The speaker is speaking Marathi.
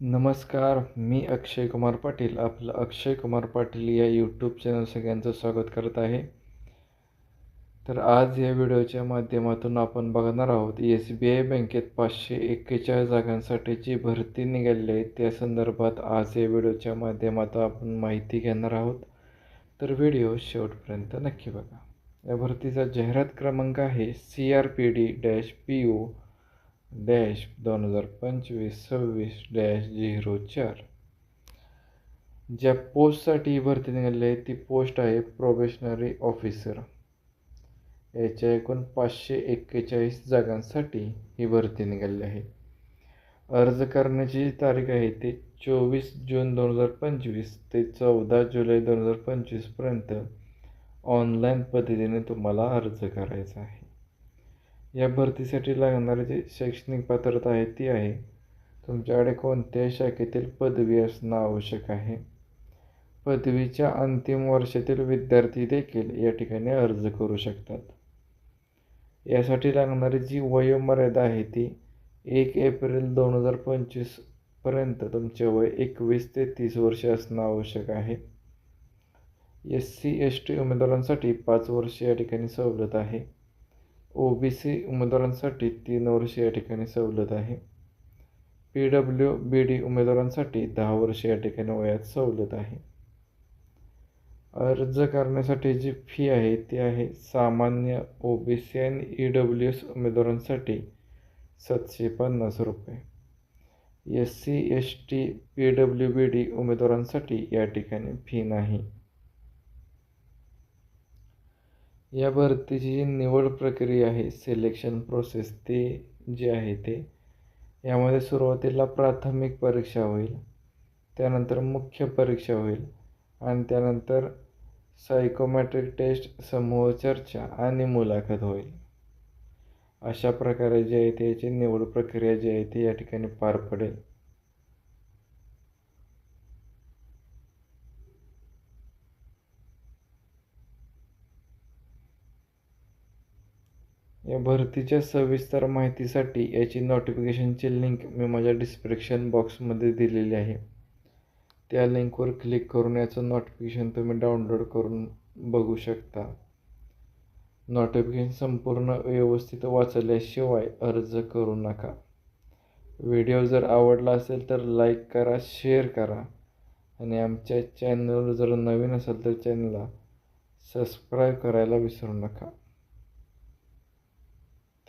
नमस्कार मी अक्षय कुमार पाटील आपलं अक्षय कुमार पाटील या यूट्यूब चॅनल सगळ्यांचं स्वागत करत आहे. तर आज या व्हिडिओच्या माध्यमातून आपण बघणार आहोत एस बी आय बँकेत पाचशे एक्केचाळीस जागांसाठीची भरती निघाली आहे. त्या संदर्भात आज या व्हिडिओच्या माध्यमातून आपण माहिती घेणार आहोत. तर व्हिडिओ शेवटपर्यंत नक्की बघा. या भरतीचा जाहिरात क्रमांक आहे C R P D dash P O dash दोन हजार पंचवीस सव्वीस डॅश झिरो चार. ज्या पोस्टसाठी ही भरती निघाली आहे ती पोस्ट आहे प्रोबेशनरी ऑफिसर. याच्या एकूण पाचशे एक्केचाळीस जागांसाठी ही भरती निघाली आहे. अर्ज करण्याची जी तारीख आहे ते चोवीस जून दोन हजार पंचवीस ते चौदा जुलै दोन हजार पंचवीसपर्यंत ऑनलाईन पद्धतीने तुम्हाला अर्ज करायचा आहे. या भरतीसाठी लागणारी जी शैक्षणिक पात्रता आहे ती आहे. तुमच्याकडे कोणत्याही शाखेतील पदवी असणं आवश्यक आहे. पदवीच्या अंतिम वर्षातील विद्यार्थी देखील या ठिकाणी अर्ज करू शकतात. यासाठी लागणारी जी वयोमर्यादा आहे ती एक एप्रिल दोन हजार पंचवीसपर्यंत तुमचे वय एकवीस ते तीस वर्ष असणं आवश्यक आहे. एस सी एस टी उमेदवारांसाठी पाच वर्ष या ठिकाणी सवलत आहे. ओ बी सी उमेदवारांसाठी तीन वर्ष या ठिकाणी सवलत आहे. पी डब्ल्यू बी डी उमेदवारांसाठी दहा वर्ष या ठिकाणी वयात सवलत आहे. अर्ज करण्यासाठी जी फी आहे ती आहे सामान्य ओ बी सी आणि ई डब्ल्यू एस उमेदवारांसाठी सातशे पन्नास रुपये. S C S T P W B D उमेदवारांसाठी या ठिकाणी फी नाही. या भरतीची जी निवड प्रक्रिया आहे सिलेक्शन प्रोसेस ते जे आहे ते यामध्ये सुरुवातीला प्राथमिक परीक्षा होईल त्यानंतर मुख्य परीक्षा होईल आणि त्यानंतर सायकोमॅट्रिक टेस्ट समूह चर्चा आणि मुलाखत होईल. अशा प्रकारे जे आहे ते याची निवड प्रक्रिया जी आहे ती या ठिकाणी पार पडेल. या भरतीच्या सविस्तर माहितीसाठी याची नोटिफिकेशनची लिंक मी माझ्या डिस्क्रिप्शन बॉक्समध्ये दिलेली आहे. त्या लिंकवर क्लिक करून याचं नोटिफिकेशन तुम्ही डाउनलोड करून बघू शकता. नोटिफिकेशन संपूर्ण व्यवस्थित वाचल्याशिवाय अर्ज करू नका. व्हिडिओ जर आवडला असेल तर लाईक करा शेअर करा. आणि आमच्या चॅनलवर जर नवीन असेल तर चॅनलला सबस्क्राईब करायला विसरू नका.